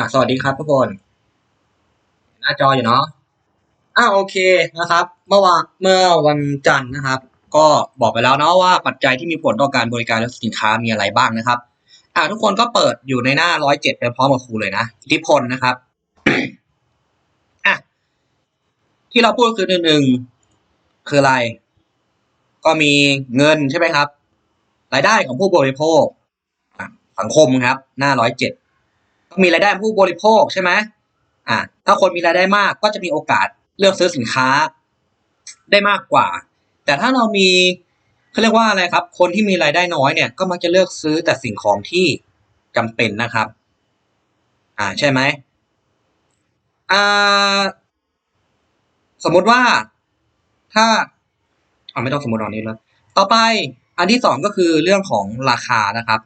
อะสวัสดีครับทุกคน หน้าจออยู่เนาะอ่าโอเคนะครับ เมื่อวานเมื่อวันจันทร์นะครับ ก็บอกไปแล้วเนาะว่าปัจจัยที่มีผลต่อการบริการและสินค้ามีอะไรบ้างนะครับ อ่าทุกคนก็เปิดอยู่ในหน้าร้อยเจ็ดไปพร้อมกับครูเลยนะอิทธิพลนะครับอะที่เราพูดคือหนึ่งหนึ่งคืออะไร ก็มีเงินใช่ไหมครับ รายได้ของผู้บริโภคสังคมครับ หน้าร้อยเจ็ด มีรายได้ผู้บริโภคใช่ไหมอ่าถ้าคนมีรายได้มากก็จะมีโอกาสเลือกซื้อสินค้าได้มากกว่า แต่ถ้าเรามีเขาเรียกว่าอะไรครับ คนที่มีรายได้น้อยเนี่ยก็มักจะเลือกซื้อแต่สิ่งของที่จำเป็นนะครับ อ่าใช่ไหมอ่าสมมติว่าถ้าอ่าไม่ต้องสมมติตอนนี้แล้วต่อไปอันที่สองก็คือเรื่องของราคานะครับ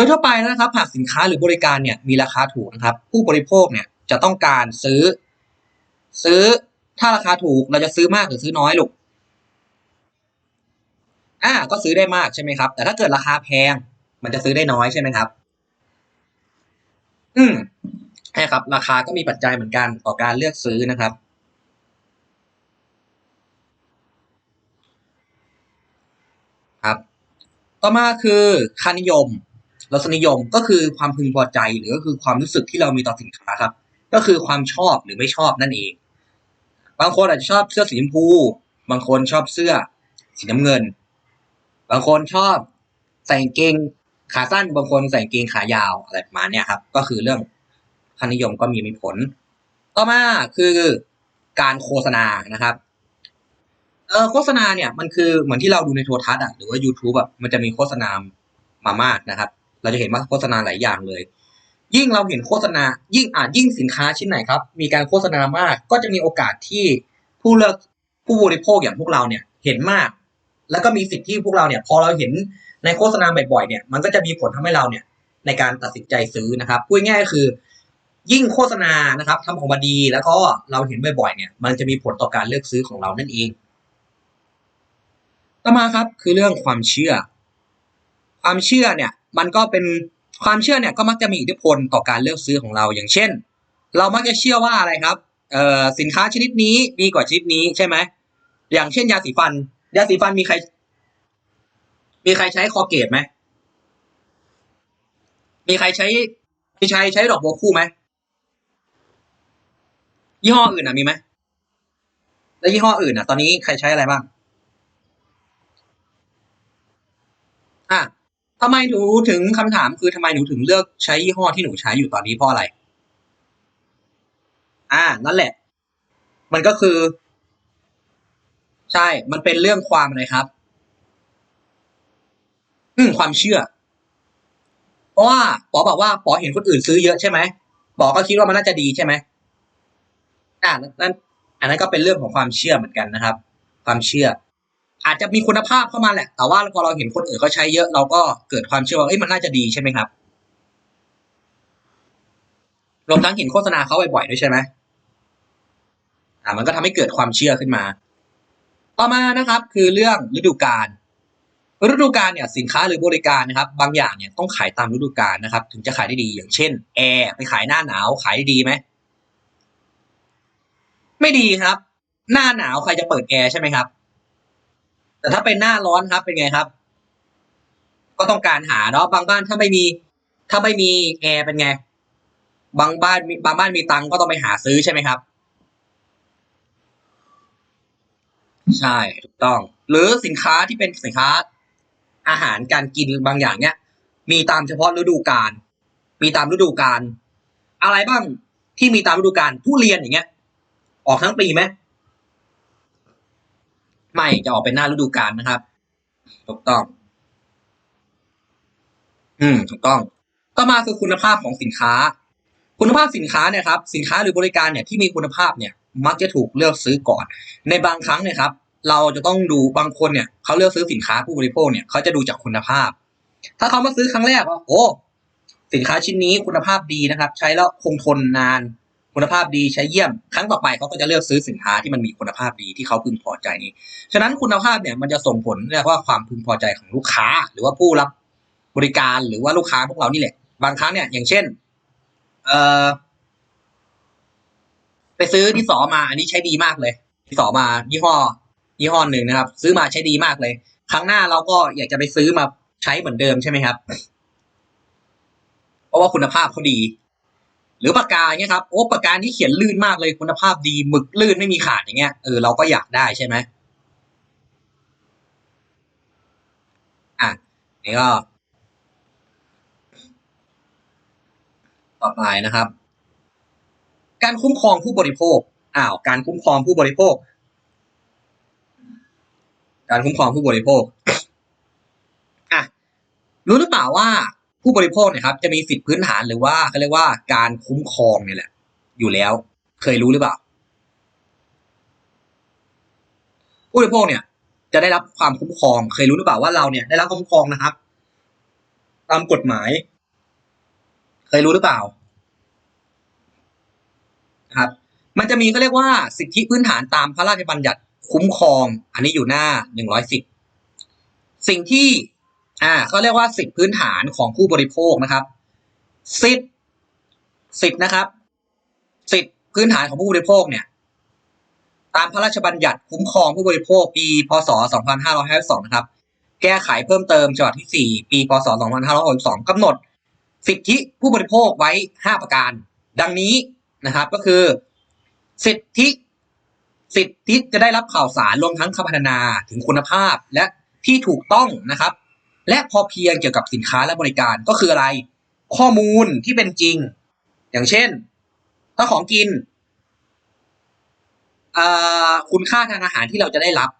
ดยทั่วไปนะครับหากสินค้าหรือบริการเนี่ยมีราคาถูกนะครับ ผู้บริโภคเนี่ยจะต้องการซื้อ ซื้อถ้าราคาถูกเราจะซื้อมากหรือซื้อน้อยลูกอ่าก็ซื้อได้มากใช่ไหมครับ แต่ถ้าเกิดราคาแพง มันจะซื้อได้น้อยใช่ไหมครับ อืมใช่ครับ ราคาก็มีปัจจัยเหมือนกันต่อการเลือกซื้อนะครับครับ ต่อมาคือค่านิยม รสนิยมก็คือความพึงพอใจหรือก็คือความรู้สึกที่เรามีต่อสินค้าครับ ก็คือความชอบหรือไม่ชอบนั่นเอง บางคนอาจจะชอบเสื้อสีชมพู บางคนชอบเสื้อสีน้ำเงิน บางคนชอบใส่เกงขาสั้น บางคนใส่เกงขายาวอะไรประมาณนี้ครับ ก็คือเรื่องค่านิยมก็มีมีผล ต่อมาคือการโฆษณานะครับเออโฆษณาเนี่ยมันคือเหมือนที่เราดูในโทรทัศน์อะหรือว่า YouTube อะมันจะมีโฆษณามามากนะครับ เราจะเห็นว่าโฆษณาหลายอย่างเลย ยิ่งเราเห็นโฆษณา ยิ่งอาจยิ่งสินค้าชิ้นไหนครับ มีการโฆษณามากก็จะมีโอกาสที่ผู้เลือกผู้บริโภคอย่างพวกเราเนี่ยเห็นมาก แล้วก็มีสิทธิ์ที่พวกเราเนี่ย พอเราเห็นในโฆษณาบ่อยๆเนี่ยมันก็จะมีผลทำให้เราเนี่ยในการตัดสินใจซื้อนะครับพูดง่ายๆคือ ยิ่งโฆษณานะครับทำออกมาดีแล้วก็เราเห็นบ่อยๆเนี่ยมันจะมีผลต่อการเลือกซื้อของเรานั่นเอง ต่อมาครับคือเรื่องความเชื่อ ความเชื่อเนี่ย มันก็เป็นความเชื่อเนี่ยก็มักจะมีอิทธิพลต่อการเลือกซื้อของเราอย่างเช่น เรามักจะเชื่อว่าอะไรครับเอ่อสินค้าชนิดนี้ดีกว่าชนิดนี้ใช่ไหมอย่างเช่น ยาสีฟัน ยาสีฟันมีใคร มีใครใช้คอเกตไหมมีใครใช้มีใช้ใช้ดอกบัวคู่ไหมยี่ห้ออื่นอะมีไหมแล้วยี่ห้ออื่นอะ ตอนนี้ใครใช้อะไรบ้างอะ ทำไมหนูถึงคำถามคือทำไมหนูถึงเลือกใช้ยี่ห้อที่หนูใช้อยู่ตอนนี้เพราะอะไร อ่า นั่นแหละ มันก็คือ ใช่ มันเป็นเรื่องความอะไรครับ อืมความเชื่อ เพราะว่าปอบอกว่าปอเห็นคนอื่นซื้อเยอะใช่ไหมปอก็คิดว่ามันน่าจะดีใช่ไหมอ่านั่นอันนั้นก็เป็นเรื่องของความเชื่อเหมือนกันนะครับ ความเชื่อ อาจจะมีคุณภาพเข้ามาแหละ แต่ว่าพอเราเห็นคนอื่นเขาใช้เยอะ เราก็เกิดความเชื่อว่าเอ้ยมันน่าจะดีใช่ไหมครับ รวมทั้งเห็นโฆษณาเขาบ่อยๆด้วยใช่ไหมอ่ามันก็ทำให้เกิดความเชื่อขึ้นมา ต่อมานะครับ คือเรื่องฤดูกาลฤดูกาลเนี่ยสินค้าหรือบริการนะครับ บางอย่างเนี่ยต้องขายตามฤดูกาลนะครับ ถึงจะขายได้ดีอย่างเช่นแอร์ไปขายหน้าหนาวขายได้ดีไหมไม่ดีครับ หน้าหนาวใครจะเปิดแอร์ใช่ไหมครับ แต่ถ้าเป็นหน้าร้อนครับเป็นไงครับ ก็ต้องการหาเนาะบางบ้านถ้าไม่มี ถ้าไม่มีแอร์เป็นไง บางบ้านมีบางบ้านมีตังก็ต้องไปหาซื้อใช่ไหมครับ ใช่ถูกต้อง หรือสินค้าที่เป็นสินค้า อาหารการกินบางอย่างเนี่ยมีตามเฉพาะฤดูกาลมีตามฤดูกาลอะไรบ้างที่มีตามฤดูกาลทุเรียนอย่างเงี้ย ออกทั้งปีไหม ไม่จะออกเป็นหน้าฤดูกาลนะครับ ถูกต้อง อืม ถูกต้อง ต่อมาคือคุณภาพของสินค้า คุณภาพสินค้าเนี่ยครับ สินค้าหรือบริการเนี่ยที่มีคุณภาพเนี่ย มักจะถูกเลือกซื้อก่อน ในบางครั้งเนี่ยครับ เราจะต้องดูบางคนเนี่ยเขาเลือกซื้อสินค้าผู้บริโภคเนี่ยเขาจะดูจากคุณภาพ ถ้าเขามาซื้อครั้งแรกว่าโอ้สินค้าชิ้นนี้คุณภาพดีนะครับ ใช้แล้วคงทนนาน คุณภาพดีใช้เยี่ยม ครั้งต่อไปเขาก็จะเลือกซื้อสินค้าที่มันมีคุณภาพดีที่เขาพึงพอใจนี้ฉะนั้นคุณภาพเนี่ยมันจะส่งผลเรียกว่าความพึงพอใจของลูกค้า หรือว่าผู้รับบริการหรือว่าลูกค้าพวกเรานี่แหละ บางครั้งเนี่ยอย่างเช่น เอ่อไปซื้อที่สอมา อันนี้ใช้ดีมากเลยที่สอมายี่ห้อยี่ห้อหนึ่งนะครับ ซื้อมาใช้ดีมากเลย ครั้งหน้าเราก็อยากจะไปซื้อมาใช้เหมือนเดิมใช่ไหมครับ เพราะว่าคุณภาพเขาดี หรือปากกาเนี่ยครับโอ้ปากกานี้เขียนลื่นมากเลยคุณภาพดีหมึกลื่นไม่มีขาดอย่างเงี้ยเออเราก็อยากได้ใช่ไหมอะนี่ก็ ต่อไปนะครับ การคุ้มครองผู้บริโภคอ้าวการคุ้มครองผู้บริโภค การคุ้มครองผู้บริโภคอะรู้หรือเปล่าว่า ผู้บริโภคเนี่ยครับจะมีสิทธิพื้นฐานหรือว่าเขาเรียกว่าการคุ้มครองเนี่ยแหละ อยู่แล้ว เคยรู้หรือเปล่า ผู้บริโภคเนี่ยจะได้รับความคุ้มครอง เคยรู้หรือเปล่าว่าเราเนี่ยได้รับคุ้มครองนะครับ ตามกฎหมาย เคยรู้หรือเปล่า ครับ มันจะมีก็เรียกว่าสิทธิพื้นฐานตามพระราชบัญญัติคุ้มครอง อันนี้อยู่หน้าหนึ่งร้อยสิบสิ่งที่ อ่าเขาเรียกว่าสิทธิพื้นฐานของผู้บริโภคนะครับ สิทธิสิทธินะครับ สิทธิพื้นฐานของผู้บริโภคเนี่ย ตามพระราชบัญญัติคุ้มครองผู้บริโภคปีพศ 2552 นะครับ แก้ไขเพิ่มเติมฉบับที่ 4 ปี พศ 2562กำหนด สิทธิผู้บริโภคไว้ 5 ประการ ดังนี้นะครับ ก็คือ สิทธิ สิทธิจะได้รับข่าวสารรวมทั้งคำพัฒนาถึงคุณภาพและที่ถูกต้องนะครับ และพอเพียงเกี่ยวกับสินค้าและบริการก็คืออะไร ข้อมูลที่เป็นจริง อย่างเช่น ถ้าของกินคุณค่าทางอาหารที่เราจะได้รับ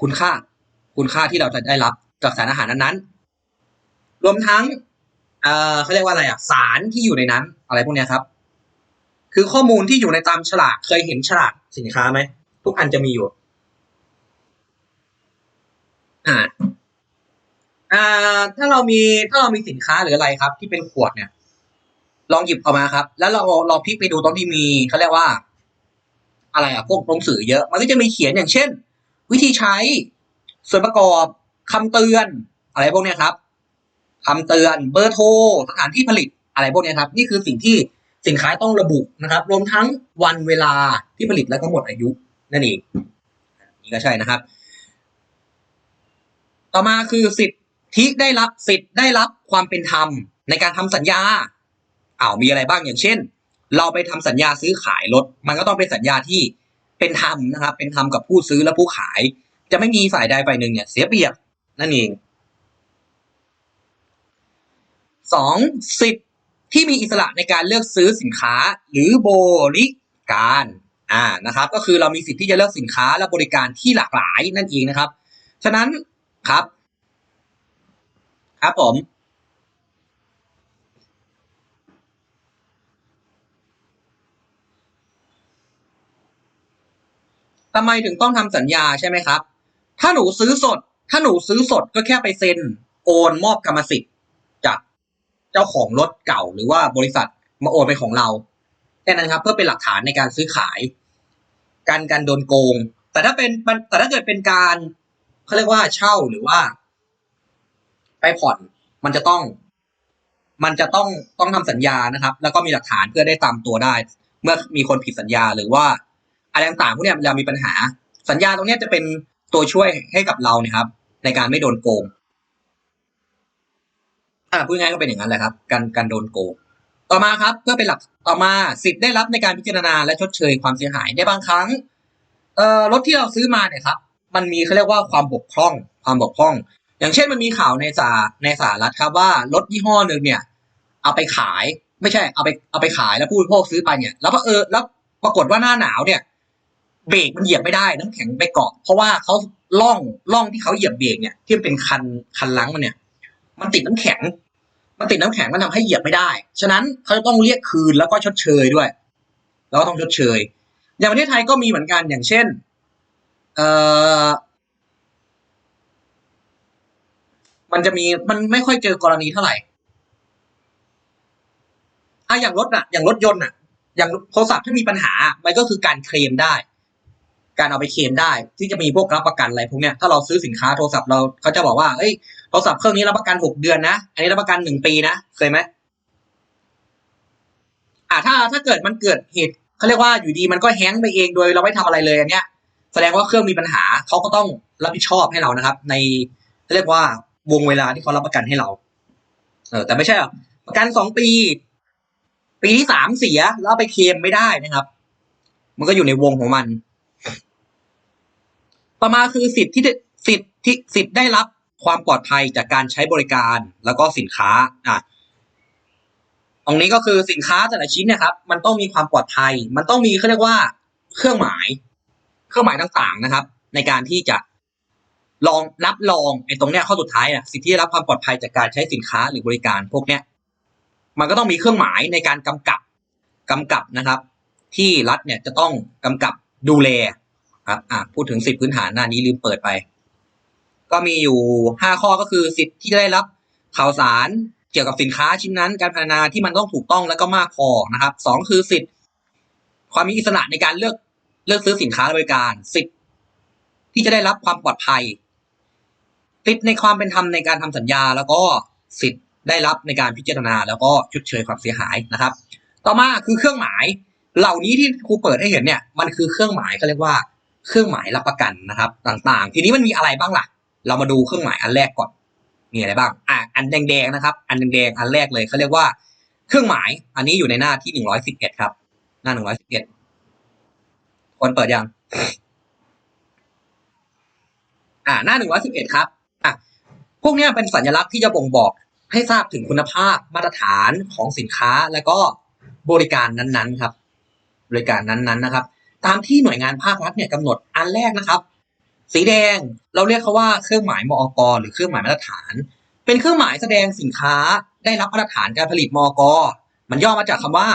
คุณค่า คุณค่าที่เราจะได้รับจากสารอาหารนั้นๆ รวมทั้งเขาเรียกว่าอะไรอะสารที่อยู่ในนั้น อะไรพวกนี้ครับ คือข้อมูลที่อยู่ในตามฉลากเคยเห็นฉลากสินค้าไหมทุกอันจะมีอยู่ อ่า อ่า ถ้าเรามีถ้าเรามีสินค้าหรืออะไรครับ ที่เป็นขวดเนี่ย ลองหยิบออกมาครับ แล้วเราลองพลิกไปดูตรงที่มีเขาเรียกว่า อะไรอะพวกหนังสือเยอะ มันก็จะมีเขียนอย่างเช่น วิธีใช้ส่วนประกอบคำเตือน อะไรพวกเนี้ยครับคำเตือนเบอร์โทรสถานที่ผลิตอะไรพวกเนี้ยครับ นี่คือสิ่งที่สินค้าต้องระบุนะครับ รวมทั้งวันเวลาที่ผลิตแล้วก็หมดอายุนั่นเองนี่ก็ใช่นะครับ ต่อมาคือสิทธิ ได้รับสิทธิ์ได้รับความเป็นธรรมในการทำสัญญาอ้าวมีอะไรบ้างอย่างเช่น เราไปทำสัญญาซื้อขายรถ มันก็ต้องเป็นสัญญาที่เป็นธรรมนะครับ เป็นธรรมกับผู้ซื้อและผู้ขาย จะไม่มีฝ่ายใดฝ่ายหนึ่งเนี่ยเสียเปรียบนั่นเองสองสิทธิ์ที่มีอิสระในการเลือกซื้อสินค้าหรือบริการอ่านะครับ ก็คือเรามีสิทธิ์ที่จะเลือกสินค้าและบริการที่หลากหลายนั่นเองนะครับ ฉะนั้นครับ ครับผม ทำไมถึงต้องทำสัญญาใช่ไหมครับ ถ้าหนูซื้อสด ถ้าหนูซื้อสดก็แค่ไปเซ็น โอนมอบกรรมสิทธิ์จากเจ้าของรถเก่าหรือว่าบริษัทมาโอนเป็นของเราแค่นั้นครับ เพื่อเป็นหลักฐานในการซื้อขาย การการโดนโกง แต่ถ้าเป็นแต่ถ้าเกิดเป็นการเขาเรียกว่าเช่าหรือว่า ไปผ่อน มันจะต้อง มันจะต้องต้องทำสัญญานะครับ แล้วก็มีหลักฐานเพื่อได้ตามตัวได้ เมื่อมีคนผิดสัญญาหรือว่าอะไรต่างๆพวกนี้เรามีปัญหา สัญญาตรงนี้จะเป็นตัวช่วยให้กับเราเนี่ยครับ ในการไม่โดนโกงอ่าพูดง่ายก็เป็นอย่างนั้นแหละครับ การการโดนโกงต่อมาครับ เพื่อเป็นหลักต่อมาสิทธิ์ได้รับในการพิจารณาและชดเชยความเสียหายในบางครั้งเอ่อรถที่เราซื้อมาเนี่ยครับ มันมีเขาเรียกว่าความบกพร่อง ความบกพร่อง อย่างเช่นมันมีข่าวในสาในสหรัฐครับว่ารถยี่ห้อหนึ่งเนี่ย เอาไปขายไม่ใช่เอาไปเอาไปขายแล้วผู้บริโภคซื้อไปเนี่ย แล้วเออแล้วปรากฏว่าหน้าหนาวเนี่ยเบรกมันเหยียบไม่ได้น้ำแข็งไปเกาะ เพราะว่าเขาล่องล่องที่เขาเหยียบเบรกเนี่ยที่เป็นคันคันลังมันเนี่ย มันติดน้ำแข็ง มันติดน้ำแข็งมันทำให้เหยียบไม่ได้ ฉะนั้นเขาจะต้องเรียกคืนแล้วก็ชดเชยด้วย แล้วก็ต้องชดเชย อย่างประเทศไทยก็มีเหมือนกันอย่างเช่น เอ่อ มันจะมีมันไม่ค่อยเจอกรณีเท่าไหร่อะอย่างรถอะอย่างรถยนต์อะอย่างโทรศัพท์ถ้ามีปัญหา มันก็คือการเคลมได้ การเอาไปเคลมได้ ที่จะมีพวกรับประกันอะไรพวกเนี้ยถ้าเราซื้อสินค้าโทรศัพท์เราเขาจะบอกว่าเอ้ยโทรศัพท์เครื่องนี้รับประกันหกเดือนนะอันนี้รับประกันหนึ่งปีนะเคยไหมอ่าถ้าถ้าเกิดมันเกิดเหตุเขาเรียกว่าอยู่ดีมันก็แฮงก์ไปเองโดยเราไม่ทำอะไรเลยอันเนี้ย แสดงว่าเครื่องมีปัญหาเขาก็ต้องรับผิดชอบให้เรานะครับ ในเรียกว่า วงเวลาที่เขารับประกันให้เรา เออ แต่ไม่ใช่หรอกประกันสองปี ปีที่สามเสียแล้วเอาไปเคลมไม่ได้นะครับ มันก็อยู่ในวงของมัน ต่อมาคือสิทธิ์ที่สิทธิ์ที่สิทธิ์ได้รับความปลอดภัยจากการใช้บริการแล้วก็สินค้า อะตรงนี้ก็คือสินค้าแต่ละชิ้นเนี่ยครับ มันต้องมีความปลอดภัย มันต้องมีเขาเรียกว่า เครื่องหมาย เครื่องหมายต่างๆนะครับ ในการที่จะ ลองรับรองไอ้ตรงเนี้ยข้อสุดท้ายอะสิทธิได้รับความปลอดภัยจากการใช้สินค้าหรือบริการพวกเนี้ยมันก็ต้องมีเครื่องหมายในการกำกับกำกับนะครับ ที่รัฐเนี่ยจะต้องกำกับดูแลครับอะพูดถึงสิทธิพื้นฐานหน้านี้ลืมเปิดไป ก็มีอยู่ห้าข้อก็คือสิทธิที่ได้รับข่าวสารเกี่ยวกับสินค้าชิ้นนั้น การพัฒนาที่มันต้องถูกต้องแล้วก็มากพอนะครับสองคือสิทธิความมีอิสระในการเลือกเลือกซื้อสินค้าและบริการสิทธิที่จะได้รับความปลอดภัย สิทธิในความเป็นธรรมในการทำสัญญา แล้วก็สิทธิ์ได้รับในการพิจารณา แล้วก็ชดเชยความเสียหายนะครับ ต่อมาคือเครื่องหมาย เหล่านี้ที่ครูเปิดให้เห็นเนี่ยมันคือเครื่องหมายเขาเรียกว่าเครื่องหมายรับประกันนะครับ ต่างๆ ทีนี้มันมีอะไรบ้างล่ะ เรามาดูเครื่องหมายอันแรกก่อนมีอะไรบ้างอะอันแดงๆนะครับ อันแดงๆอันแรกเลยเขาเรียกว่า เครื่องหมาย อันนี้อยู่ในหน้าที่หนึ่งร้อยสิบเอ็ดครับ หน้าหนึ่งร้อยสิบเอ็ดคนเปิดยังอ่าหน้าหนึ่งร้อยสิบเอ็ดครับ พวกนี้เป็นสัญลักษณ์ที่จะบ่งบอกให้ทราบถึงคุณภาพมาตรฐานของสินค้าแล้วก็บริการนั้นๆครับ บริการนั้นๆนะครับ ตามที่หน่วยงานภาครัฐเนี่ยกำหนดอันแรกนะครับ สีแดงเราเรียกเขาว่าเครื่องหมายมอกหรือเครื่องหมายมาตรฐาน เป็นเครื่องหมายแสดงสินค้าได้รับมาตรฐานการผลิตมอกมันย่อมาจากคำว่า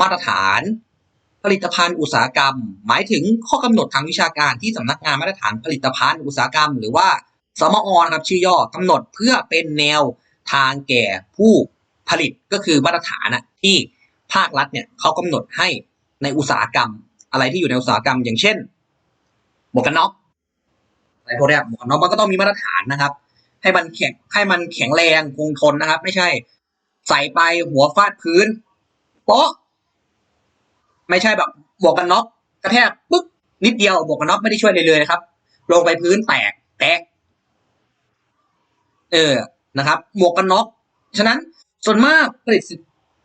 มาตรฐานผลิตภัณฑ์อุตสาหกรรม หมายถึงข้อกำหนดทางวิชาการที่สำนักงานมาตรฐานผลิตภัณฑ์อุตสาหกรรม หรือว่า สมอนะครับชื่อย่อกำหนดเพื่อเป็นแนวทางแก่ผู้ผลิตก็คือมาตรฐานอะที่ภาครัฐเนี่ยเขากำหนดให้ในอุตสาหกรรม อะไรที่อยู่ในอุตสาหกรรม อย่างเช่นหมวกกันน็อกอะไรพวกเนี้ยหมวกกันน็อกมันก็ต้องมีมาตรฐานนะครับ ให้มันแข็งให้มันแข็งแรงคงทนนะครับ ไม่ใช่ ใส่ไปหัวฟาดพื้นโป๊ะไม่ใช่แบบหมวกกันน็อกกระแทกปึ๊บนิดเดียวหมวกกันน็อกไม่ได้ช่วยเลยเลยนะครับ ลงไปพื้นแตกแตก เออนะครับหมวกกันน็อกฉะนั้นส่วนมากผลิต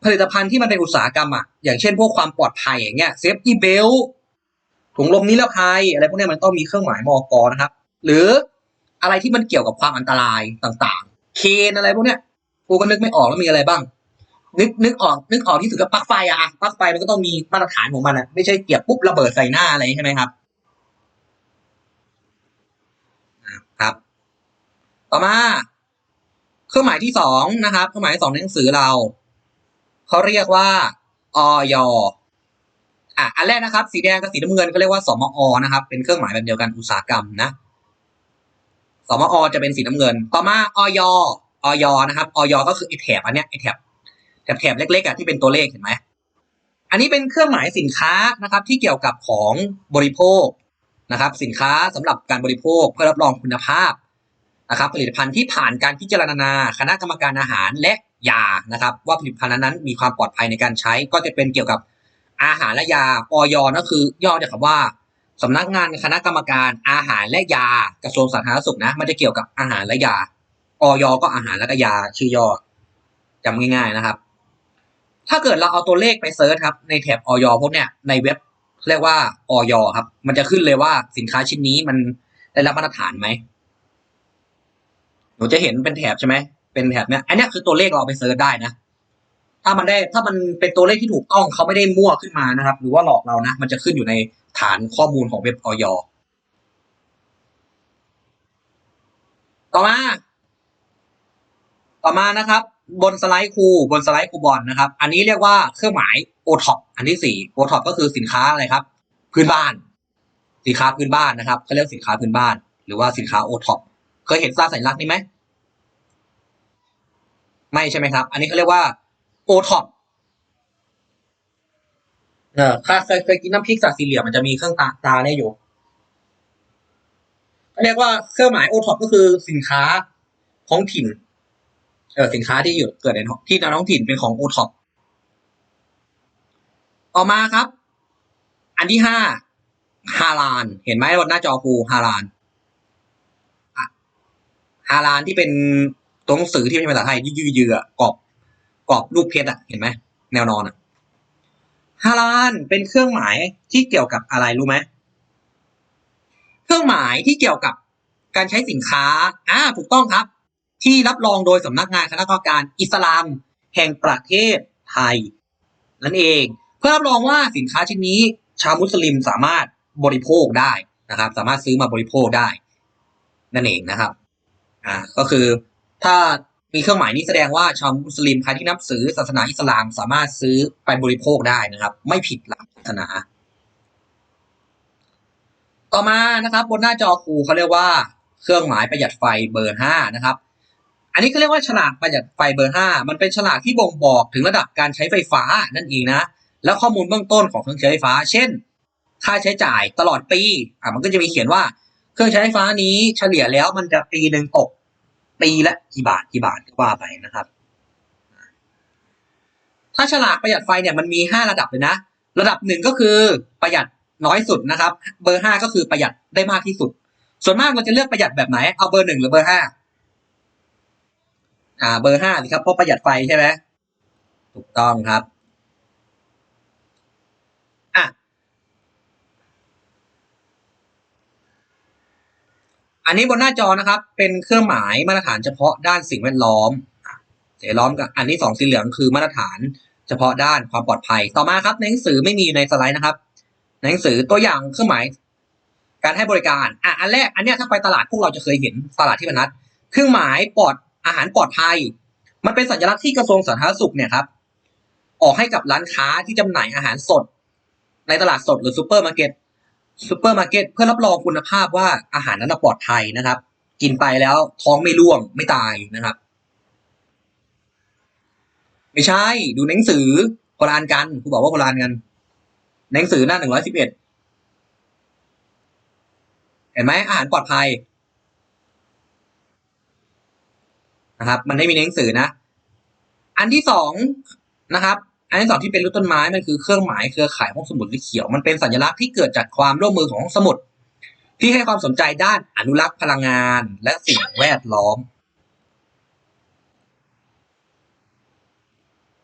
ผลิตภัณฑ์ที่มันเป็นอุตสาหกรรมอะอย่างเช่นพวกความปลอดภัยอย่างเงี้ยเซฟตี้เบลถุงลมนิรภัยอะไรพวกเนี้ยมันต้องมีเครื่องหมายมอกนะครับ หรืออะไรที่มันเกี่ยวกับความอันตรายต่างๆ เคนอะไรพวกเนี้ยกูก็นึกไม่ออกแล้วมีอะไรบ้าง นึกนึกออกนึกออกที่สุดก็ปลั๊กไฟอะปลั๊กไฟมันก็ต้องมีมาตรฐานของมันอะไม่ใช่เกี่ยบปุ๊บระเบิดใส่หน้าอะไรใช่ไหมครับครับ ต่อมา เครื่องหมายที่สองนะครับ เครื่องหมายสองในหนังสือเราเขาเรียกว่าออยอะอันแรกนะครับ สีแดงกับสีน้ำเงินก็เรียกว่าสมอนะครับ เป็นเครื่องหมายแบบเดียวกันอุตสาหกรรมนะสมอจะเป็นสีน้ำเงิน ต่อมาออยออยนะครับออยก็คือไอแถบอันเนี้ยไอแถบแถบแถบเล็กๆอะที่เป็นตัวเลขเห็นไหมอันนี้เป็นเครื่องหมายสินค้านะครับ ที่เกี่ยวกับของบริโภคนะครับ สินค้าสำหรับการบริโภคเพื่อรับรองคุณภาพ นะครับผลิตภัณฑ์ที่ผ่านการพิจารณาคณะกรรมการอาหารและยานะครับ ว่าผลิตภัณฑ์นั้นมีความปลอดภัยในการใช้ก็จะเป็นเกี่ยวกับอาหารและยาออยนั่นคือย่อจากคำว่าสำนักงานคณะกรรมการอาหารและยากระทรวงสาธารณสุขนะมันจะเกี่ยวกับอาหารและยาออยก็อาหารและยาชื่อย่อจำง่าย ๆนะครับ ถ้าเกิดเราเอาตัวเลขไปเซิร์ชครับในแถบออยพวกเนี้ยในเว็บเรียกว่าออยครับ มันจะขึ้นเลยว่าสินค้าชิ้นนี้มันได้รับมาตรฐานไหม หนูจะเห็นเป็นแถบใช่ไหมเป็นแถบเนี้ยอันนี้คือตัวเลขเราเอาไปเซิร์ชได้นะ ถ้ามันได้ถ้ามันเป็นตัวเลขที่ถูกต้องเขาไม่ได้มั่วขึ้นมานะครับ หรือว่าหลอกเรานะ มันจะขึ้นอยู่ในฐานข้อมูลของเว็บออยต่อมา ต่อมานะครับ บนสไลด์ครูบนสไลด์ครูบอลนะครับ อันนี้เรียกว่าเครื่องหมายโอท็อปอันที่สี่โอท็อปก็คือสินค้าอะไรครับ พื้นบ้าน สินค้าพื้นบ้านนะครับเขาเรียกสินค้าพื้นบ้าน หรือว่าสินค้าโอท็อป เคยเห็นตราสัญลักษณ์นี้ไหมไม่ใช่ไหมครับ อันนี้เขาเรียกว่าโอท็อปเออถ้าเคยเคยกินน้ำพริกสักสี่เหลี่ยมมันจะมีเครื่องตาตาเนี่ยอยู่เรียกว่าเครื่องหมายโอท็อปก็คือสินค้าท้องถิ่น เออสินค้าที่อยู่เกิดในที่ในท้องถิ่นเป็นของโอท็อปต่อมาครับ อันที่ห้าฮาลาน เห็นไหมบนหน้าจอครูฮาลาน ฮาลานที่เป็นตัวหนังสือที่เป็นภาษาไทยยืดเยือกรอบกรอบรูปเพชรอะเห็นไหมแนวนอนอะฮาลานเป็นเครื่องหมายที่เกี่ยวกับอะไรรู้ไหมเครื่องหมายที่เกี่ยวกับการใช้สินค้าอ่าถูกต้องครับ ที่รับรองโดยสำนักงานคณะกรรมการอิสลาม แห่งประเทศไทย นั่นเอง เพื่อรับรองว่าสินค้าชิ้นนี้ ชาวมุสลิมสามารถบริโภคได้นะครับ สามารถซื้อมาบริโภคได้ นั่นเองนะครับ อ่าก็คือถ้ามีเครื่องหมายนี้แสดงว่าชาวมุสลิมใครที่นับถือศาสนาอิสลามสามารถซื้อไปบริโภคได้นะครับ ไม่ผิดหลักศาสนา ต่อมานะครับ บนหน้าจอครูเขาเรียกว่าเครื่องหมายประหยัดไฟเบอร์ห้านะครับ อันนี้เขาเรียกว่าฉลากประหยัดไฟเบอร์ห้ามันเป็นฉลากที่บ่งบอกถึงระดับการใช้ไฟฟ้านั่นเองนะ แล้วข้อมูลเบื้องต้นของเครื่องใช้ไฟฟ้า เช่น ค่าใช้จ่ายตลอดปีอะมันก็จะมีเขียนว่า เครื่องใช้ไฟฟ้านี้เฉลี่ยแล้วมันจะปีหนึ่งตกปีละกี่บาทกี่บาทก็ว่าไปนะครับ ถ้าฉลากประหยัดไฟเนี่ยมันมีห้าระดับเลยนะ ระดับหนึ่งก็คือประหยัดน้อยสุดนะครับ เบอร์ห้าก็คือประหยัดได้มากที่สุด ส่วนมากเราจะเลือกประหยัดแบบไหน เอาเบอร์หนึ่งหรือเบอร์ห้าอ่า เบอร์ห้าสิครับเพราะประหยัดไฟใช่ไหมถูกต้องครับ อะ อันนี้บนหน้าจอนะครับ เป็นเครื่องหมายมาตรฐานเฉพาะด้านสิ่งแวดล้อมอะสีล้อมกับอันที่สองสีเหลืองคือมาตรฐานเฉพาะด้านความปลอดภัย ต่อมาครับในหนังสือไม่มีในสไลด์นะครับในหนังสือตัวอย่างเครื่องหมาย การให้บริการอะอันแรกอันเนี้ยถ้าไปตลาดพวกเราจะเคยเห็นตลาดที่พนัสเครื่องหมายปลอดอาหารปลอดภัย มันเป็นสัญลักษณ์ที่กระทรวงสาธารณสุขเนี่ยครับออกให้กับร้านค้าที่จำหน่ายอาหารสด ในตลาดสดหรือซูเปอร์มาร์เก็ต ซูเปอร์มาร์เก็ตเพื่อรับรองคุณภาพว่าอาหารนั้นปลอดภัยนะครับ กินไปแล้วท้องไม่ร่วงไม่ตายนะครับ ไม่ใช่ดูหนังสือโบราณกันครูบอกว่าโบราณกัน หนังสือหน้าหนึ่งร้อยสิบเอ็ดเห็นไหมอาหารปลอดภัยนะครับ มันไม่มีหนังสือนะ อันที่สองนะครับ อันที่สองที่เป็นรูปต้นไม้มันคือเครื่องหมายเครือข่ายห้องสมุดสีเขียว มันเป็นสัญลักษณ์ที่เกิดจากความร่วมมือของห้องสมุด ที่ให้ความสนใจด้านอนุรักษ์พลังงาน และสิ่งแวดล้อม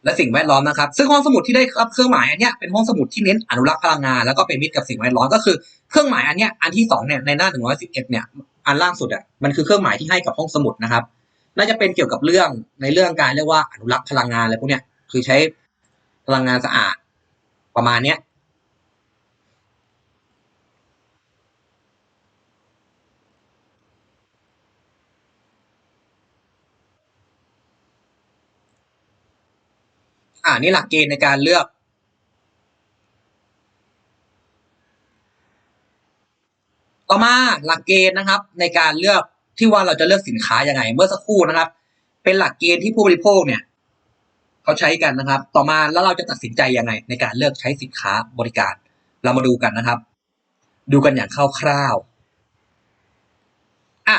และสิ่งแวดล้อมนะครับ ซึ่งห้องสมุดที่ได้รับเครื่องหมายอันเนี้ยเป็นห้องสมุดที่เน้นอนุรักษ์พลังงานแล้วก็เป็นมิตรกับสิ่งแวดล้อมก็คือเครื่องหมายอันเนี้ยอันที่สองเนี่ยในหน้าหนึ่งร้อยสิบเอ็ดเนี่ยอันล่างสุดอะมันคือเครื่องหมายที่ให้กับห้องสมุดนะครับ น่าจะเป็นเกี่ยวกับเรื่องในเรื่องการเรียกว่าอนุรักษ์พลังงานอะไรพวกเนี้ยคือใช้ ลังงานสะอาด ประมาณเนี้ยอ่านี่หลักเกณฑ์ในการเลือก ต่อมาหลักเกณฑ์นะครับ ในการเลือกที่ว่าเราจะเลือกสินค้ายังไง เมื่อสักครู่นะครับ เป็นหลักเกณฑ์ที่ผู้บริโภคเนี่ย เขาใช้กันนะครับ ต่อมาแล้วเราจะตัดสินใจยังไง ในการเลือกใช้สินค้าบริการ เรามาดูกันนะครับ ดูกันอย่างคร่าวๆอะ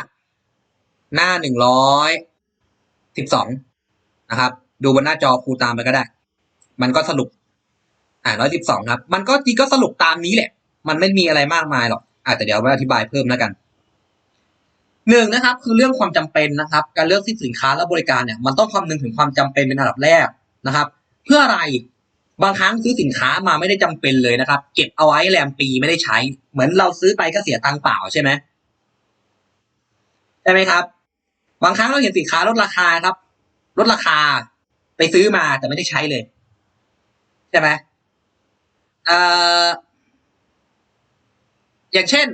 หน้าหนึ่งร้อยสิบสองนะครับ ดูบนหน้าจอครูตามไปก็ได้ มันก็สรุป อ่าร้อยสิบสองครับ มันก็จริงก็สรุปตามนี้แหละ มันไม่มีอะไรมากมายหรอกอาจจะเดี๋ยวไปอธิบายเพิ่มแล้วกัน หนึ่งนะครับคือเรื่องความจำเป็นนะครับ การเลือกสินค้าและบริการเนี่ยมันต้องคำนึงถึงความจำเป็นเป็นอันดับแรกนะครับ เพื่ออะไรบางครั้งซื้อสินค้ามาไม่ได้จำเป็นเลยนะครับ เก็บเอาไว้แรมปีไม่ได้ใช้ เหมือนเราซื้อไปก็เสียตังค์เปล่าใช่ไหมใช่ไหมครับ บางครั้งเราเห็นสินค้าลดราคาครับ ลดราคาไปซื้อมาแต่ไม่ได้ใช้เลย ใช่ไหมเอ่ออย่างเช่น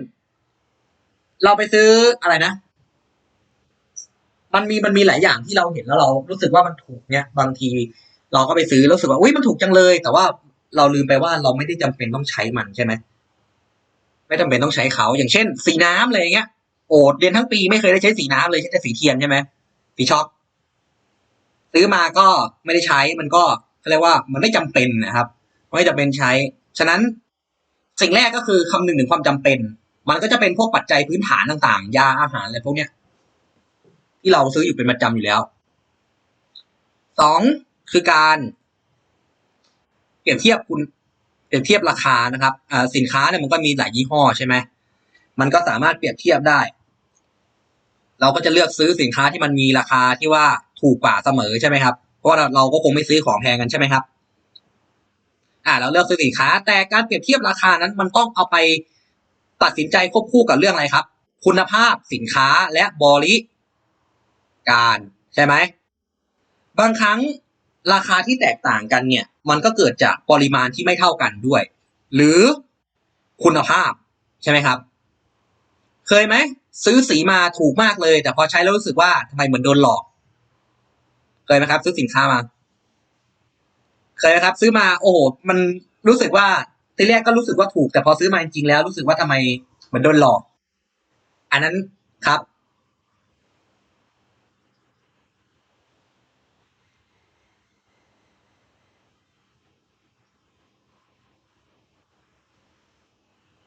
เราไปซื้ออะไรนะ มันมีมันมีหลายอย่างที่เราเห็นแล้วเรารู้สึกว่ามันถูกเนี่ย บางทีเราก็ไปซื้อรู้สึกว่าอุ้ยมันถูกจังเลย แต่ว่าเราลืมไปว่าเราไม่ได้จำเป็นต้องใช้มันใช่ไหมไม่จำเป็นต้องใช้เขา อย่างเช่น สีน้ำอะไรเงี้ยโอ้เรียนทั้งปีไม่เคยได้ใช้สีน้ำเลยใช้แต่สีเทียนใช่ไหมสีช็อกซื้อมาก็ไม่ได้ใช้ มันก็เขาเรียกว่ามันไม่จำเป็นนะครับ ไม่จำเป็นใช้ ฉะนั้นสิ่งแรกก็คือคำนึงถึงความจำเป็น มันก็จะเป็นพวกปัจจัยพื้นฐานต่างๆ ยาอาหารอะไรพวกเนี้ย ที่เราซื้ออยู่เป็นประจำอยู่แล้วสองคือการ เปรียบเทียบคุณเปรียบเทียบราคานะครับสินค้าเนี่ยมันก็มีหลายยี่ห้อใช่ไหมมันก็สามารถเปรียบเทียบได้ เราก็จะเลือกซื้อสินค้าที่มันมีราคาที่ว่าถูกกว่าเสมอใช่ไหมครับ เพราะว่าเราก็คงไม่ซื้อของแพงกันใช่ไหมครับ อ่าเราเลือกซื้อสินค้า แต่การเปรียบเทียบราคานั้น มันต้องเอาไป ตัดสินใจควบคู่กับเรื่องอะไรครับ คุณภาพสินค้าและบริการใช่ไหมบางครั้งราคาที่แตกต่างกันเนี่ย มันก็เกิดจากปริมาณที่ไม่เท่ากันด้วย หรือคุณภาพใช่ไหมครับ เคยไหมซื้อสีมาถูกมากเลย แต่พอใช้แล้วรู้สึกว่าทำไมเหมือนโดนหลอก เคยไหมครับ ซื้อสินค้ามา เคยไหมครับ ซื้อมา โอ้โหมันรู้สึกว่า ทีแรกก็รู้สึกว่าถูกแต่พอซื้อมาจริงๆแล้วรู้สึกว่าทำไมเหมือนโดนหลอก อันนั้นครับ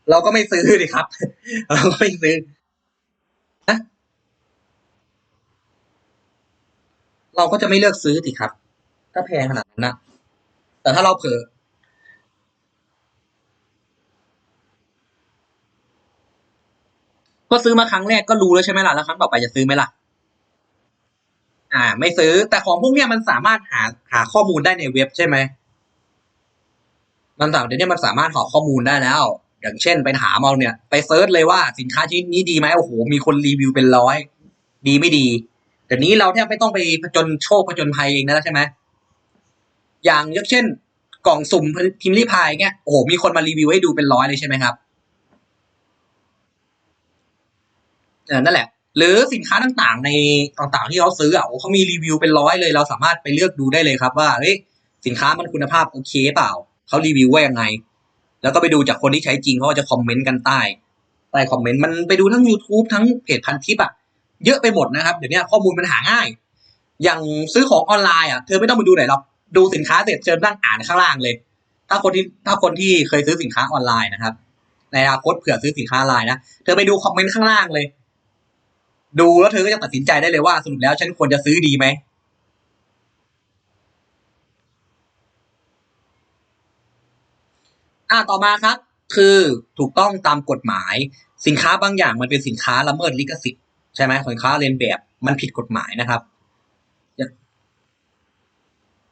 เราก็ไม่ซื้อดิครับ เราก็ไม่ซื้อนะเราก็จะไม่เลือกซื้อสิครับถ้าแพงขนาดนั้นนะแต่ถ้าเราเผลอ ก็ซื้อมาครั้งแรกก็รู้แล้วใช่ไหมล่ะแล้วครั้งต่อไปจะซื้อไหมล่ะ อ่า ไม่ซื้อแต่ของพวกเนี้ยมันสามารถหาหาข้อมูลได้ในเว็บใช่ไหมมันสามารถเดี๋ยวนี้มันสามารถหาข้อมูลได้แล้ว อย่างเช่นไปถามเอาเนี่ย ไปเซิร์ชเลยว่าสินค้าชนิดนี้ดีไหมโอ้โหมีคนรีวิวเป็นร้อย ดีไม่ดีเดี๋ยวนี้เราแทบไม่ต้องไปผจญโชคผจญภัยเองนะใช่ไหมอย่างยกเช่น กล่องสุ่มพิมพ์รีพายเงี้ยโอ้โหมีคนมารีวิวให้ดูเป็นร้อยเลยใช่ไหมครับ เออ นั่นแหละ หรือสินค้าต่างๆ ในต่างๆ ที่เขาซื้ออะเขามีรีวิวเป็นร้อยเลย เราสามารถไปเลือกดูได้เลยครับว่าเฮ้ยสินค้ามันคุณภาพโอเคเปล่าเขารีวิวว่ายังไง แล้วก็ไปดูจากคนที่ใช้จริงเขาจะคอมเมนต์กันใต้ใต้คอมเมนต์มันไปดูทั้ง YouTube ทั้งเพจพันทิปอะเยอะไปหมดนะครับเดี๋ยวนี้ข้อมูลมันหาง่าย อย่างซื้อของออนไลน์อะเธอไม่ต้องไปดูไหนหรอกดูสินค้าเสร็จเชิญนั่งอ่านข้างล่างเลย ถ้าคนที่ถ้าคนที่เคยซื้อสินค้าออนไลน์นะครับ ในอนาคตเผื่อซื้อสินค้าออนไลน์นะเธอไปดูคอมเมนต์ข้างล่างเลย ดูแล้วเธอก็จะตัดสินใจได้เลยว่าสรุปแล้วฉันควรจะซื้อดีไหมอ่าต่อมาครับ คือถูกต้องตามกฎหมาย สินค้าบางอย่างมันเป็นสินค้าละเมิดลิขสิทธิ์ใช่ไหมสินค้าเลียนแบบมันผิดกฎหมายนะครับ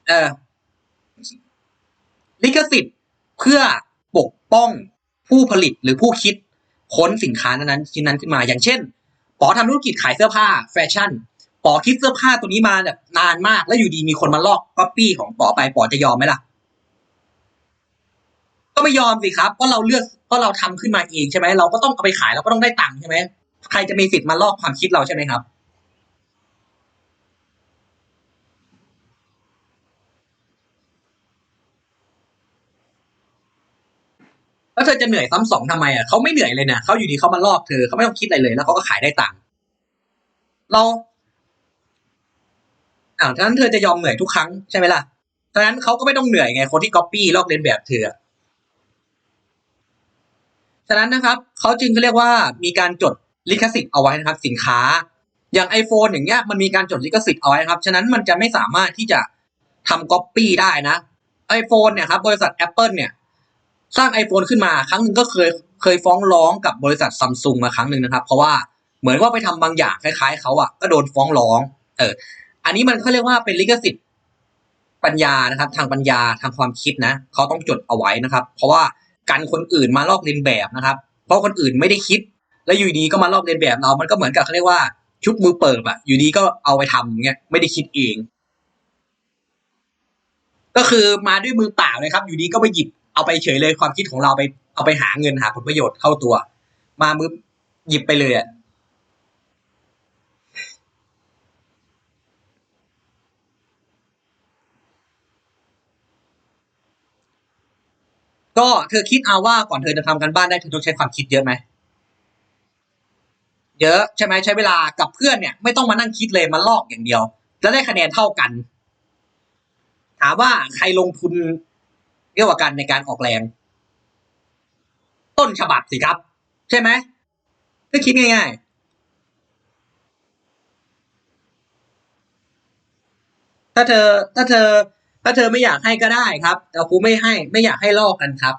เออลิขสิทธิ์เพื่อปกป้องผู้ผลิตหรือผู้คิดค้นสินค้านั้นชิ้นนั้นขึ้นมา อย่างเช่น ป๋อทำธุรกิจขายเสื้อผ้าแฟชั่นป๋อคิดเสื้อผ้าตัวนี้มาแบบนานมาก แล้วอยู่ดีมีคนมาลอกก๊อปปี้ของป๋อไปป๋อจะยอมไหมล่ะ ก็ไม่ยอมสิครับเพราะเราเลือกเพราะเราทำขึ้นมาเองใช่ไหมเราก็ต้องเอาไปขายเราก็ต้องได้ตังค์ใช่ไหมใครจะมีสิทธิ์มาลอกความคิดเราใช่ไหมครับ แล้วเธอจะเหนื่อยซ้ำสองทำไมอะเขาไม่เหนื่อยเลยนะเขาอยู่ดีเขามาลอกเธอเขาไม่ต้องคิดอะไรเลย แล้วเขาก็ขายได้ตังค์เราอ้าวฉะนั้นเธอจะยอมเหนื่อยทุกครั้งใช่ไหมล่ะฉะนั้นเขาก็ไม่ต้องเหนื่อยไงคนที่ก๊อปปี้ลอกเลียนแบบเธอฉะนั้นนะครับเขาจึงเรียกว่ามีการจดลิขสิทธิ์เอาไว้นะครับ สินค้า อย่าง iPhone อย่างเงี้ยมันมีการจดลิขสิทธิ์เอาไว้ครับฉะนั้นมันจะไม่สามารถที่จะทำก๊อปปี้ได้นะ iPhone เนี่ยครับบริษัท Apple เนี่ย สร้าง iPhone ขึ้นมาครั้งหนึ่งก็เคยเคยฟ้องร้องกับบริษัทซัมซุงมาครั้งหนึ่งนะครับ เพราะว่าเหมือนว่าไปทำบางอย่างคล้ายๆเขาอะก็โดนฟ้องร้อง เออ อันนี้มันเขาเรียกว่าเป็นลิขสิทธิ์ปัญญานะครับ ทางปัญญาทางความคิดนะเขาต้องจดเอาไว้นะครับ เพราะว่ากันคนอื่นมาลอกเลียนแบบนะครับ เพราะคนอื่นไม่ได้คิด แล้วอยู่ดีก็มาลอกเลียนแบบเรา มันก็เหมือนกับเขาเรียกว่าชุบมือเปิบอะอยู่ดีก็เอาไปทำเงี้ยไม่ได้คิดเอง ก็คือมาด้วยมือเปล่าเลยครับ อยู่ดีก็ไปหยิบ เอาไปเฉยเลยความคิดของเราไป เอาไปหาเงินหาผลประโยชน์เข้าตัว มามือหยิบไปเลยอะก็เธอคิดเอาว่าก่อนเธอจะทำกันบ้านได้เธอต้องใช้ความคิดเยอะไหมเยอะใช่ไหมใช้เวลากับเพื่อนเนี่ย ไม่ต้องมานั่งคิดเลยมาลอกอย่างเดียว แล้วได้คะแนนเท่ากัน ถามว่าใครลงทุน ยอะกว่ากันในการออกแรง ต้นฉบับสิครับ ใช่ไหมก็คิดง่ายๆ ถ้าเธอ ถ้าเธอถ้าถ้าเธอไม่อยากให้ก็ได้ครับ แต่ครูไม่ให้ ไม่อยากให้ลอกกันครับ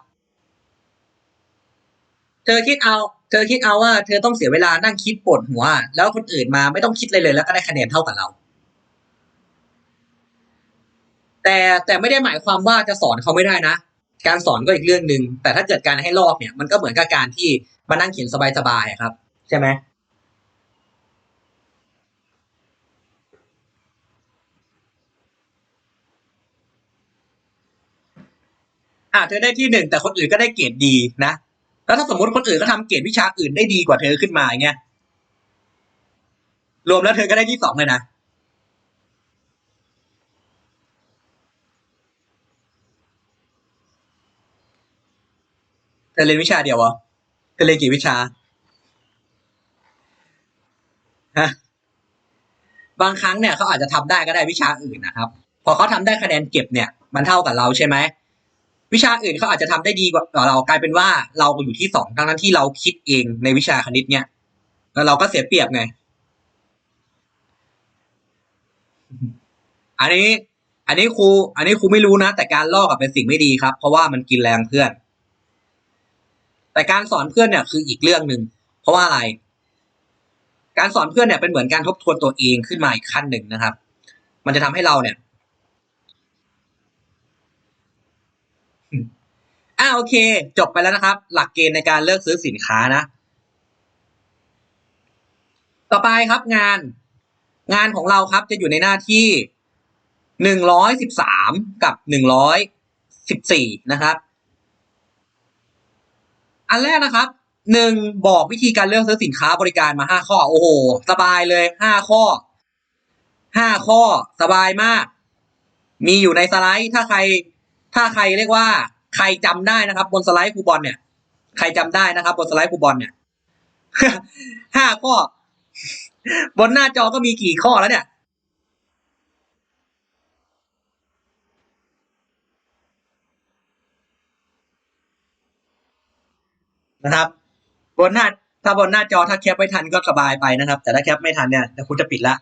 เธอคิดเอา เธอคิดเอาว่า เธอต้องเสียเวลานั่งคิดปวดหัว แล้วคนอื่นมาไม่ต้องคิดเลยเลย แล้วก็ได้คะแนนเท่ากับเรา แต่แต่ไม่ได้หมายความว่าจะสอนเขาไม่ได้นะ การสอนก็อีกเรื่องหนึ่งแต่ถ้าเกิดการให้ลอกเนี่ย มันก็เหมือนกับการที่มานั่งเขียนสบายๆครับ ใช่ไหมอะเธอได้ที่หนึ่งแต่คนอื่นก็ได้เกรดดีนะแล้วถ้าสมมติคนอื่นก็ทำเกรดวิชาอื่นได้ดีกว่าเธอขึ้นมาอย่างเงี้ยรวมแล้วเธอก็ได้ที่สองเลยนะ อเรียนวิชาเดียวเหรอเธอเรียนกี่วิชาฮะบางครั้งเนี่ยเขาอาจจะทำได้ก็ได้วิชาอื่นนะครับ พอเขาทำได้คะแนนเก็บเนี่ย มันเท่ากับเราใช่ไหมวิชาอื่นเขาอาจจะทำได้ดีกว่าเรากลายเป็นว่าเราอยู่ที่สองทั้งนั้นที่เราคิดเองในวิชาคณิตเนี่ยแล้วเราก็เสียเปรียบไงอันนี้ อันนี้ครู อันนี้ครูไม่รู้นะ แต่การลอกอะเป็นสิ่งไม่ดีครับ เพราะว่ามันกินแรงเพื่อน แต่การสอนเพื่อนเนี่ยคืออีกเรื่องหนึ่งเพราะว่าอะไร การสอนเพื่อนเนี่ยเป็นเหมือนการทบทวนตัวเองขึ้นมาอีกขั้นหนึ่งนะครับ มันจะทำให้เราเนี่ยอ่าโอเค จบไปแล้วนะครับ หลักเกณฑ์ในการเลือกซื้อสินค้านะ ต่อไปครับงาน งานของเราครับจะอยู่ในหน้าที่หนึ่งร้อยสิบสามกับหนึ่งร้อยสิบสี่นะครับ อันแรกนะครับหนึ่งบอกวิธีการเลือกซื้อสินค้าบริการมาห้าข้อ โอ้โห สบายเลยห้าข้อห้าข้อสบายมาก มีอยู่ในสไลด์ถ้าใคร ถ้าใครเรียกว่า ใครจำได้นะครับ บนสไลด์คูบอลเนี่ย ใครจำได้นะครับ บนสไลด์คูบอลเนี่ยห้าข้อบนหน้าจอก็มีกี่ข้อแล้วเนี่ย นะครับ บนหน้าถ้าบนหน้าจอถ้าแคปไม่ทันก็สบายไปนะครับ แต่ถ้าแคปไม่ทันเนี่ยคุณจะปิดละ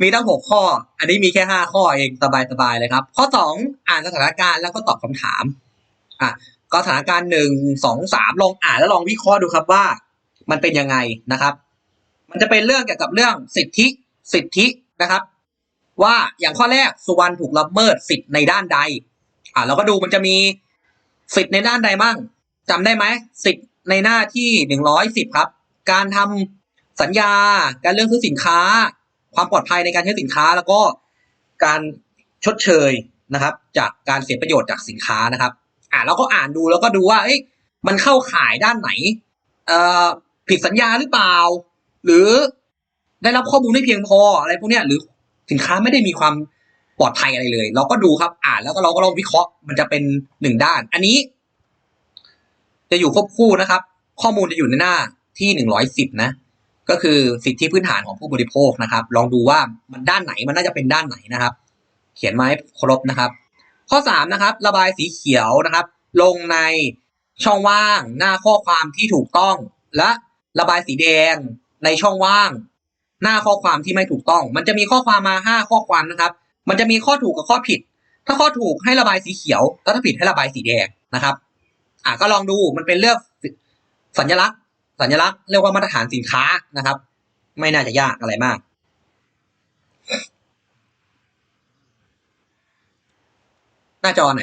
มีตั้งหกข้อ อันนี้มีแค่ห้าข้อเองสบายๆเลยครับ ข้อสองอ่านสถานการณ์แล้วก็ตอบคำถาม อะก็สถานการณ์หนึ่งสองสามลองอ่านแล้วลองวิเคราะห์ดูครับว่า มันเป็นยังไงนะครับ มันจะเป็นเรื่องเกี่ยวกับเรื่องสิทธิสิทธินะครับ ว่าอย่างข้อแรกสุวรรณถูกละเมิดสิทธิ์ในด้านใด อ่าเราก็ดูมันจะมี สิทธิ์ในด้านใดบ้างจำได้ไหมสิทธิ์ในหน้าที่หนึ่งร้อยสิบครับ การทำสัญญา การเรื่องซื้อสินค้า ความปลอดภัยในการใช้สินค้า แล้วก็การชดเชยนะครับ จากการเสียประโยชน์จากสินค้านะครับ อ่าเราก็อ่านดูแล้วก็ดูว่าเอ้ยมันเข้าข่ายด้านไหน เอ่อผิดสัญญาหรือเปล่า หรือได้รับข้อมูลไม่เพียงพออะไรพวกเนี้ยหรือสินค้าไม่ได้มีความ ปลอดภัยอะไรเลย เราก็ดูครับ อ่านแล้วก็เราก็ลองวิเคราะห์มันจะเป็นหนึ่งด้าน อันนี้ จะอยู่ควบคู่นะครับ ข้อมูลจะอยู่ในหน้าที่หนึ่งร้อยสิบนะ ก็คือสิทธิพื้นฐานของผู้บริโภคนะครับ ลองดูว่ามันด้านไหนมันน่าจะเป็นด้านไหนนะครับ เขียนมาให้ครบนะครับ ข้อสามนะครับ ระบายสีเขียวนะครับ ลงในช่องว่างหน้าข้อความที่ถูกต้อง และระบายสีแดงในช่องว่าง หน้าข้อความที่ไม่ถูกต้อง มันจะมีข้อความมาห้าข้อความนะครับ มันจะมีข้อถูกกับข้อผิด ถ้าข้อถูกให้ระบายสีเขียว แล้วถ้าผิดให้ระบายสีแดงนะครับ อะก็ลองดูมันเป็นเรื่องสัญลักษณ์ สัญลักษณ์เรียกว่ามาตรฐานสินค้านะครับ ไม่น่าจะยากอะไรมาก หน้าจอไหน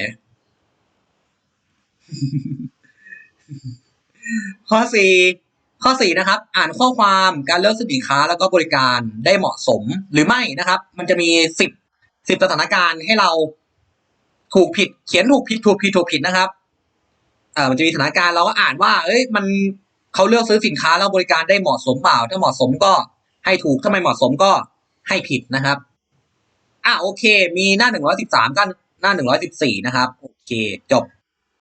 ข้อสี่ข้อสี่นะครับ อ่านข้อความการเลือกสินค้าแล้วก็บริการได้เหมาะสมหรือไม่นะครับ มันจะมีสิบ สิบสถานการณ์ให้เราถูกผิดเขียนถูกผิดถูกผิดถูกผิดนะครับเอ่อมันจะมีสถานการณ์เราก็อ่านว่า เอ้ย มันเขาเลือกซื้อสินค้าแล้วบริการได้เหมาะสมเปล่า ถ้าเหมาะสมก็ให้ถูกถ้าไม่เหมาะสมก็ให้ผิดนะครับ อะโอเค มีหน้าหนึ่งร้อยสิบสามกันหน้าหนึ่งร้อยสิบสี่นะครับ โอเค จบ